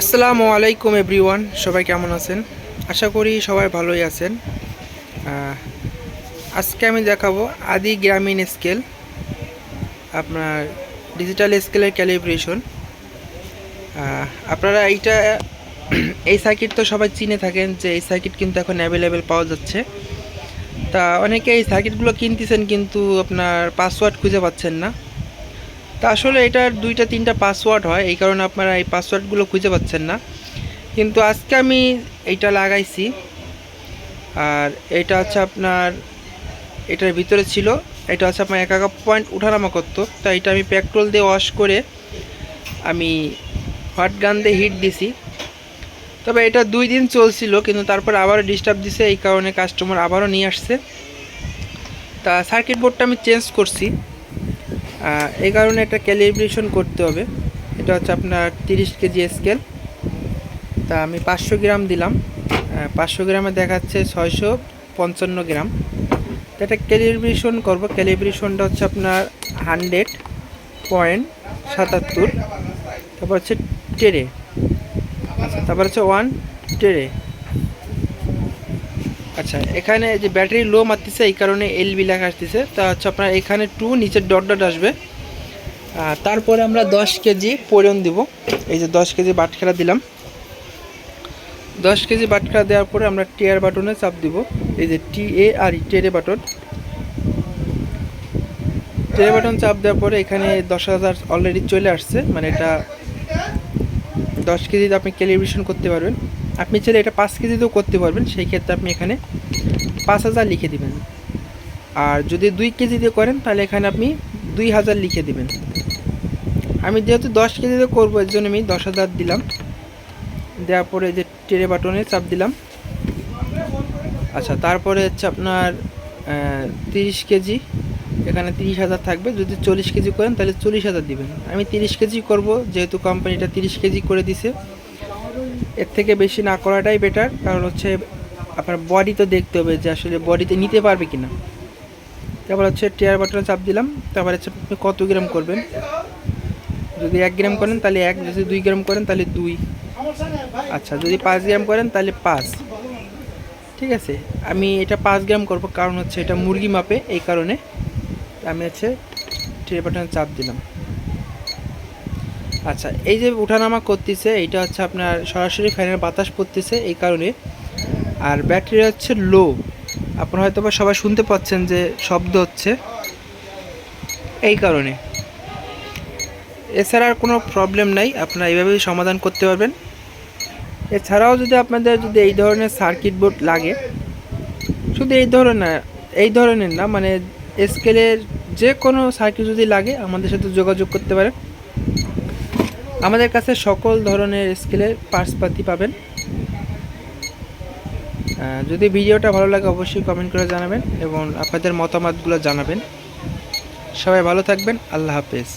আসসালামু আলাইকুম এভরিওয়ান, সবাই কেমন আছেন? আশা করি সবাই ভালোই আছেন। আজকে আমি দেখাবো আদি গ্রামীণ স্কেল, আপনার ডিজিটাল স্কেলের ক্যালিব্রেশন। আপনারা এইটা, এই সার্কিট তো সবাই চিনে থাকেন যে এই সার্কিট কিন্তু এখন অ্যাভেলেবেল পাওয়া যাচ্ছে। তা অনেকে এই সার্কিটগুলো কিনতেছেন কিন্তু আপনার পাসওয়ার্ড খুঁজে পাচ্ছেন না। তা আসলে এটার দুইটা, তিনটা পাসওয়ার্ড হয়, এই কারণে আপনারা এই পাসওয়ার্ডগুলো খুঁজে পাচ্ছেন না। কিন্তু আজকে আমি এইটা লাগাইছি, আর এটা হচ্ছে আপনার, এটার ভিতরে ছিল, এটা হচ্ছে আপনার এক একা পয়েন্ট উঠানামা করতো তাই এটা আমি পেট্রোল দিয়ে ওয়াশ করে আমি হট গান দিয়ে হিট দিছি। তবে এটা দুই দিন চলছিল, কিন্তু তারপর আবারও ডিস্টার্ব দিছে, এই কারণে কাস্টমার আবারও নিয়ে আসছে। তা সার্কিট বোর্ডটা আমি চেঞ্জ করছি। এই কারণে এটা ক্যালিব্রেশন করতে হবে। এটা হচ্ছে আপনার তিরিশ কেজি স্কেল তা আমি পাঁচশো গ্রাম দিলাম। পাঁচশো গ্রামে দেখাচ্ছে ছয়শো পঞ্চান্ন গ্রাম। তো এটা ক্যালিব্রেশন করব। ক্যালিব্রেশনটা হচ্ছে আপনার হান্ড্রেড পয়েন্ট সাতাত্তর। তারপর হচ্ছে টেরে। তারপর হচ্ছে ওয়ান টেরে। আচ্ছা এখানে যে ব্যাটারি লো মারতেছে, এই কারণে এলবি লেখা আসতেছে। তা হচ্ছে আপনার এখানে টু নিচের ডট ডট আসবে। তারপরে আমরা দশ কেজি পরিয়ন দিব। এই যে দশ কেজি বাটখারা দিলাম। দশ কেজি বাটখারা দেওয়ার পরে আমরা টিয়ার বাটনে চাপ দিব। এই যে টি এ আর টেরে বাটন টেরে বাটন চাপ দেওয়ার পরে এখানে দশ হাজার অলরেডি চলে আসছে। মানে এটা দশ কেজিতে আপনি ক্যালিব্রেশন করতে পারবেন। আপনি চাইলে এটা পাঁচ কেজিতেও করতে পারবেন। সেই ক্ষেত্রে আপনি এখানে পাঁচ হাজার লিখে দিবেন। আর যদি দুই কেজিতে করেন, তাহলে এখানে আপনি দুই হাজার লিখে দিবেন। আমি যেহেতু দশ কেজিতে করব, এর জন্য আমি দশ হাজার দিলাম। দেওয়ার পরে যে টেরে বাটনে চাপ দিলাম। আচ্ছা তারপরে হচ্ছে আপনার তিরিশ কেজি। এখানে তিরিশ হাজার থাকবে। যদি চল্লিশ কেজি করেন, তাহলে চল্লিশ হাজার দিবেন। আমি তিরিশ কেজি করব, যেহেতু কোম্পানিটা তিরিশ কেজি করে দিছে। এর থেকে বেশি না করাটাই বেটার কারণ হচ্ছে আপনার বডি তো দেখতে হবে যে আসলে বডিতে নিতে পারবে কি না তারপর হচ্ছে টিয়ার বাটনে চাপ দিলাম, তারপর হচ্ছে আপনি কত গ্রাম করবেন? যদি এক গ্রাম করেন তাহলে এক, যদি দুই গ্রাম করেন তাহলে দুই। আচ্ছা যদি পাঁচ গ্রাম করেন তাহলে পাঁচ। ঠিক আছে, আমি এটা পাঁচ গ্রাম করব, কারণ হচ্ছে এটা মুরগি মাপে এই কারণে। আমি হচ্ছে ট্রে বাটনে চাপ দিলাম। আচ্ছা এই যে উঠানামা করতেছে এটা হচ্ছে আপনার সরাসরি ফ্যানের বাতাস পড়তেছে, এই কারণে আর ব্যাটারি হচ্ছে লো। আপনারা হয়তো বা সবাই শুনতে পাচ্ছেন যে শব্দ হচ্ছে। এই কারণে। এছাড়া আর কোনো প্রবলেম নাই, আপনারা এইভাবেই সমাধান করতে পারবেন। এছাড়াও যদি আপনাদের যদি এই ধরনের সার্কিট বোর্ড লাগে, শুধু এই ধরনের এই ধরনের না মানে স্কেলের যে কোনো সার্কিট যদি লাগে, আমাদের সাথে যোগাযোগ করতে পারেন। আমাদের কাছে সকল ধরনের স্কেলের পার্টসপাতি পাবেন। যদি ভিডিওটা ভালো লাগে অবশ্যই কমেন্ট করে জানাবেন এবং আপনাদের মতামতগুলো জানাবেন। সবাই ভালো থাকবেন, আল্লাহ হাফেজ।